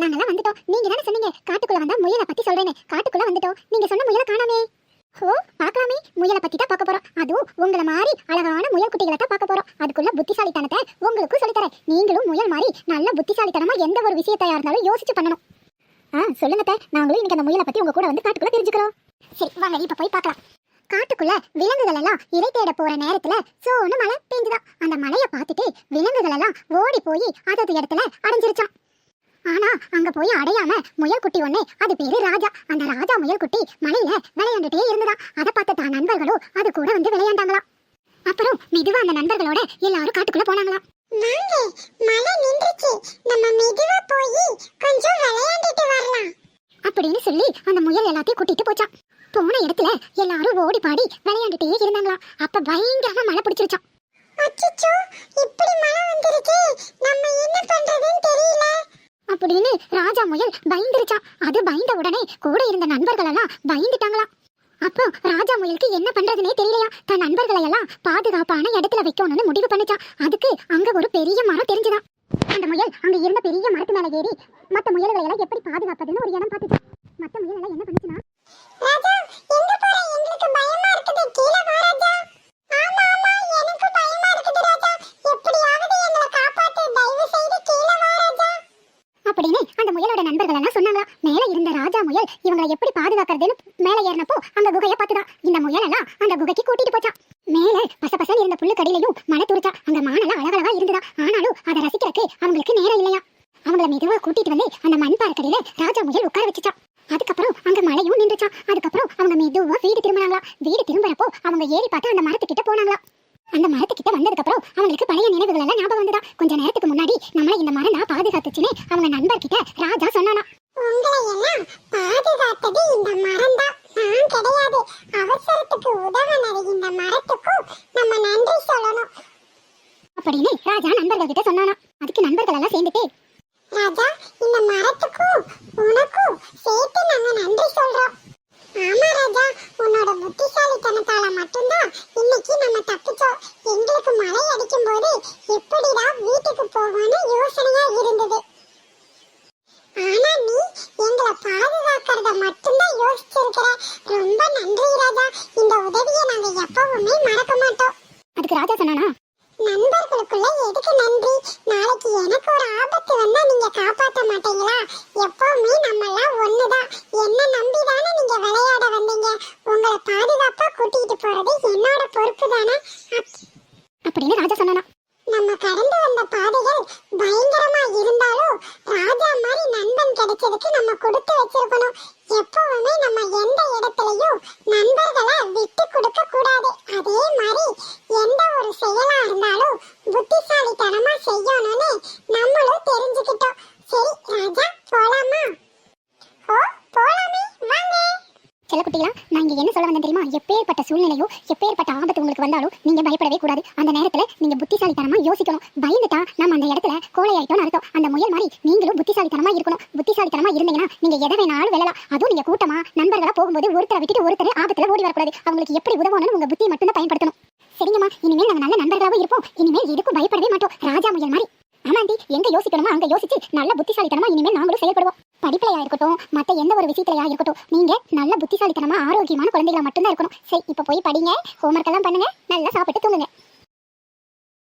நாங்கெல்லாம் வந்துட்டோம். நீங்க தானே சொன்னீங்க காட்டுக்குள்ள வந்தா முயலை பத்தி சொல்றேன்னு. காட்டுக்குள்ள வந்துட்டோம். நீங்க சொன்ன முயலை காணாமே. ஓ பார்க்கலாமே. முயலை பத்தி தான் பார்க்க போறோம். அதுவும் உங்களை மாதிரி அழகான முயல் குட்டிகளை தான் பார்க்க போறோம். அதுக்குள்ள புத்திசாலித்தனத்தை உங்களுக்கும் சொல்லித்தரேன். நீங்களும் முயல் மாதிரி நல்ல புத்திசாலித்தனமா எந்த ஒரு விஷயத்தையா இருந்தாலும் யோசிச்சு பண்ணணும். ஆ சொல்லுங்க அத்தை. நாங்களும் இன்னைக்கு அந்த முயலை பத்தி உங்க கூட வந்து காட்டுக்குள்ள தெரிஞ்சுக்கிறோம். சரி வாங்க இப்ப போய் பார்க்கலாம். காட்டுக்குள்ள விலங்குகள் எல்லாம் இறை தேட போற நேரத்துல சோனு மழை பெஞ்சுதான். அந்த மழைய பார்த்துட்டு விலங்குகள் எல்லாம் ஓடி போய் அதது இடத்துல அடைஞ்சிருச்சான் அங்க போய் அடையாம முயல் குட்டி ஒண்ணு அது பேரு ராஜா. அந்த ராஜா முயல் குட்டி மலையில விளையாண்டுட்டே இருந்ததா அதை பார்த்த தான் நண்பர்களும் அது கூட வந்து விளையாண்டாங்களாம். அப்புறம் மெதுவா அந்த நண்பர்களோட எல்லாரும் காட்டுக்குள்ள போனாங்களாம். வாங்க மழை நின்றுச்சு. நம்ம மெதுவா போய் கொஞ்சம் விளையாண்டுட்டு வரலாம். அப்படின்னு சொல்லி அந்த முயல் எல்லாத்தையும் கூட்டிட்டு போச்சான் போன இடத்துல எல்லாரும் ஓடி பாடி விளையாண்டுட்டே இருந்தாங்களாம். அப்ப பயங்கரமா மழை பிடிச்சிருச்சான் அச்சச்சோ இப்படி மழை வந்திருக்கே நம்ம என்ன பண்றதுன்னு தெரியல ராஜா முயல் பயந்துருச்சான். அது பயந்த உடனே கூட இருந்த நண்பர்கள் எல்லாம் பயந்துட்டாங்களாம் அப்போ ராஜா முயலுக்கு என்ன பண்றதுனே தெரியலையா? தன் நண்பர்களை எல்லாம் பாதுகாப்பான இடத்துல வைக்கணும்னு முடிவு பண்ணிச்சான். அதுக்கு அங்க ஒரு பெரிய மரம் தெரிஞ்சுதான். அந்த முயல் அங்க இருந்த பெரிய மரத்து மேல ஏறி மத்த முயல்களை எல்லாம் எப்படி பாதுகாப்பதுன்னு ஒரு இடம் பார்த்துச்சான். மத்த முயல் எல்லாம் என்ன பண்ணுச்சுன்னா அந்த முயலோட நண்பர்கள் எல்லாம் சொன்னாங்க மேல இருந்த ராஜா முயல் இவங்களை எப்படி பாதுகாக்கிறதுன்னு மேல ஏறினப்போ அந்த குகையை பார்த்துதான். இந்த முயல் எல்லாம் அந்த குகைக்கு கூட்டிட்டு போச்சான் மேல பச இருந்த புல்லு கடியிலையும் மழை துரிச்சா. அங்க மானெல்லாம் அழகழகா இருந்ததா. ஆனாலும் அதை ரசிக்கிறதுக்கு அவங்களுக்கு நேரம் இல்லையா? அவங்கள மெதுவா கூட்டிட்டு வந்து அந்த மண் பார்க்கடியில ராஜா முயல் உட்கார வச்சுச்சான் அதுக்கப்புறம் அங்க மழையும் நின்றுச்சான் அதுக்கப்புறம் அவங்க மெதுவா வீடு திரும்பினாங்களா வீடு திரும்புறப்போ அவங்க ஏறி பார்த்து அந்த மரத்துக்கிட்ட போனாங்களா அந்த மரத்துக்கிட்ட வந்ததுக்கு அப்புறம் அவங்களுக்கு பழைய நினைவுகள் எல்லாம் ஞாபகம் வந்ததா? கொஞ்ச நேரத்துக்கு முன்னாடி நம்மள இந்த மரம் நான் பாதுகாத்துச்சுன்னு அவங்க நண்பர்கிட்ட ராஜா சொன்னானா. உங்களை எல்லாம் பாதுகாத்தது இந்த மரம் தான் நான் கிடையாது அவசரத்துக்கு உதவினது இந்த மரத்துக்கும் நம்ம நன்றி சொல்லணும் அப்படின்னு ராஜா நண்பர்கள் கிட்ட சொன்னானா அதுக்கு நண்பர்கள் எல்லாம் சேர்ந்துட்டு ராஜா இந்த மரத்துக்கும் உனக்கும் சேர்த்து நாங்க நன்றி சொல்றோம் ஆமா ராஜா உன்னோட புத்திசாலித்தனத்தால மட்டும்தான் இன்னைக்கு நம்ம தப்பிச்சோம் எங்களுக்கு மழை அடிக்கும் போது எப்படிடா வீட்டுக்கு போவோம்னு யோசனையா இருந்தது ஆனா நீ எங்களை பாதுகாக்கிறத மட்டும்தான் யோசிச்சிருக்கிற ரொம்ப நன்றி ராஜா. இந்த உதவியை நாங்க எப்பவுமே மறக்க மாட்டோம். அதுக்கு ராஜா சொன்னானா? நண்பர்களுக்குள்ள எதுக்கு நன்றி? நாளைக்கு எனக்கு ஒரு ஆபத்து வந்தா நீங்க காப்பாத்த மாட்டீங்களா? எப்பவுமே நம்ம எல்லாம் ஒண்ணுதான். என்ன நம்பி தானே நீங்க விளையாட வந்தீங்க? உங்களை பாதுகாப்பா கூட்டிட்டு போறது என்னோட பொறுப்பு தானே நண்பர்களை விட்டு கொடுக்க கூடாது. அதே மாதிரி எந்த ஒரு செயலா இருந்தாலும் புத்திசாலித்தனமா செய்யணும்னு நம்மளும் தெரிஞ்சுக்கிட்டோம் சரி ராஜா போலாமா ஓ போலாமே வாங்க செல்லக்குட்டிகளா நான் இங்கே என்ன சொல்ல வந்தேன் தெரியுமா? எப்பேற்பட்ட சூழ்நிலையோ எப்பேற்பட்ட ஆபத்து உங்களுக்கு வந்தாலும் நீங்க பயப்படவே கூடாது. அந்த நேரத்துல நீங்க புத்திசாலித்தனமா யோசிக்கணும். பயந்துட்டா நம்ம அந்த இடத்துல கோலையாயிட்டோம்னு அர்த்தம். அந்த முயல் மாதிரி நீங்களும் புத்திசாலித்தனமா இருக்கணும். புத்திசாலித்தனமா இருந்தீங்கன்னா நீங்க எதை வேணாலும் வெல்லலாம். அதுவும் நீங்க கூட்டமா நண்பர்களா போகும்போது ஒருத்தரை விட்டுட்டு ஒருத்தர் ஆபத்துல ஓடி வரக்கூடாது. அவங்களுக்கு எப்படி உதவணும்னு உங்க புத்தியை மட்டும் தான் பயன்படுத்தணும். சரிங்கம்மா இனிமேல் நாங்க நல்ல நண்பர்களாவும் இருப்போம். இனிமேல் எதுக்கும் பயப்படவே மாட்டோம். ராஜா முயல் மாதிரி. ஆமாண்டி எங்க யோசிக்கணுமோ அங்க யோசிச்சு நல்ல புத்திசாலித்தனமா இனிமேல் நாங்களும் செயல்படுவோம். படிப்புலையா இருக்கட்டும் மத்த எந்த ஒரு விஷயத்திலையா இருக்கட்டும் நீங்க நல்ல புத்திசாலித்தனமா ஆரோக்கியமான குழந்தைகளை மட்டும்தான் இருக்கணும். சரி இப்ப போய் படிங்க ஹோம்ஒர்க் எல்லாம் பண்ணுங்க நல்லா சாப்பிட்டு தூங்குங்க.